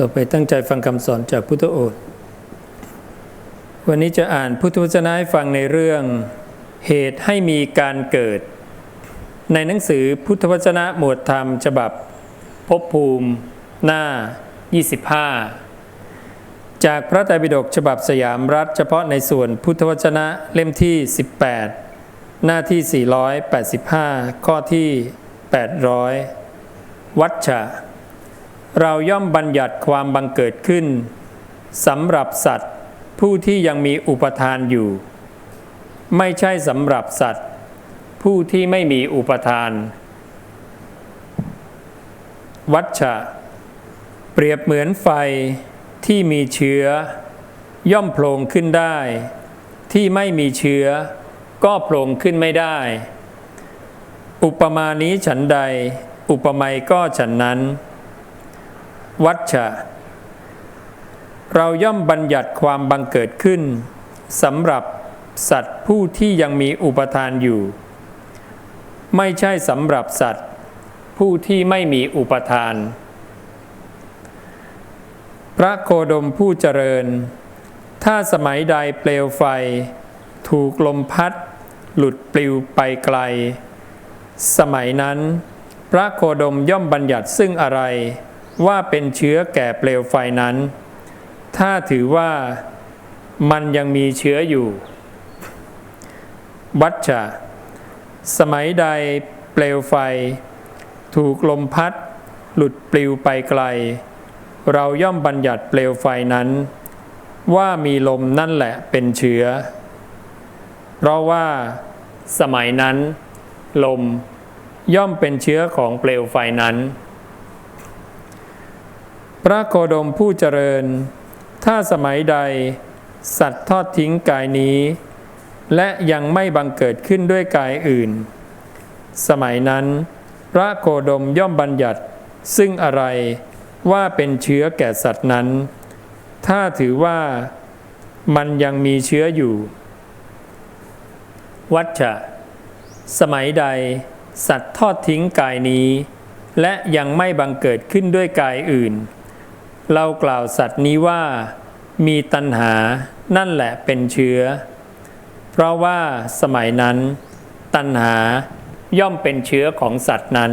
ต่อไปตั้งใจฟังคำสอนจากพุทธโอษฐ์วันนี้จะอ่านพุทธวจนะให้ฟังในเรื่อง เหตุให้มีการเกิด ในหนังสือพุทธวจนะหมวดธรรมฉบับภพภูมิ หน้า 25 จากพระไตรปิฎกฉบับสยามรัฐ เฉพาะในส่วนพุทธวจนะเล่มที่ 18 หน้าที่ 485 ข้อที่ 800 วัชชะ เราย่อมบัญญัติความบังเกิดขึ้นสำหรับสัตว์ผู้ที่ยังมีอุปทานอยู่ ไม่ใช่สำหรับสัตว์ ผู้ที่ไม่มีอุปทาน วัชชะ เปรียบเหมือนไฟที่มีเชื้อย่อมโผล่ขึ้นได้ ที่ไม่มีเชื้อ ก็โผล่ขึ้นไม่ได้ อุปมานี้ฉันใด อุปไมยก็ฉันนั้น วัชชะ เราย่อมบัญญัติความบังเกิดขึ้นสำหรับสัตว์ผู้ที่ยังมีอุปทานอยู่ ไม่ใช่สำหรับสัตว์ผู้ที่ไม่มีอุปทาน พระโคดมผู้เจริญ ถ้าสมัยใดเปลวไฟ ถูกลมพัด หลุดปลิวไปไกล สมัยนั้น พระโคดมย่อมบัญญัติซึ่งอะไร ว่าเป็นเชื้อแก่เปลวไฟนั้น ถ้าถือว่ามันยังมีเชื้ออยู่ วัชชะสมัยใดเปลวไฟ ถูกลมพัด หลุดปลิวไปไกล เราย่อมบัญญัติเปลวไฟนั้น ว่ามีลมนั่นแหละเป็นเชื้อ เพราะว่า สมัยนั้น ลมย่อมเป็นเชื้อของเปลวไฟนั้น พระโคดมผู้เจริญ ถ้าสมัยใด สัตว์ทอดทิ้งกายนี้ และยังไม่บังเกิดขึ้นด้วยกายอื่น สมัยนั้น พระโคดมย่อมบัญญัติ ซึ่งอะไรว่าเป็นเชื้อแก่สัตว์นั้น ถ้าถือว่ามันยังมีเชื้ออยู่ วัชชะ สมัยใด สัตว์ทอดทิ้งกายนี้ และยังไม่บังเกิดขึ้นด้วยกายอื่น เรากล่าวสัตว์นี้ว่า มีตัณหานั่นแหละเป็นเชื้อ เพราะว่าสมัยนั้น ตัณหาย่อมเป็นเชื้อของสัตว์นั้น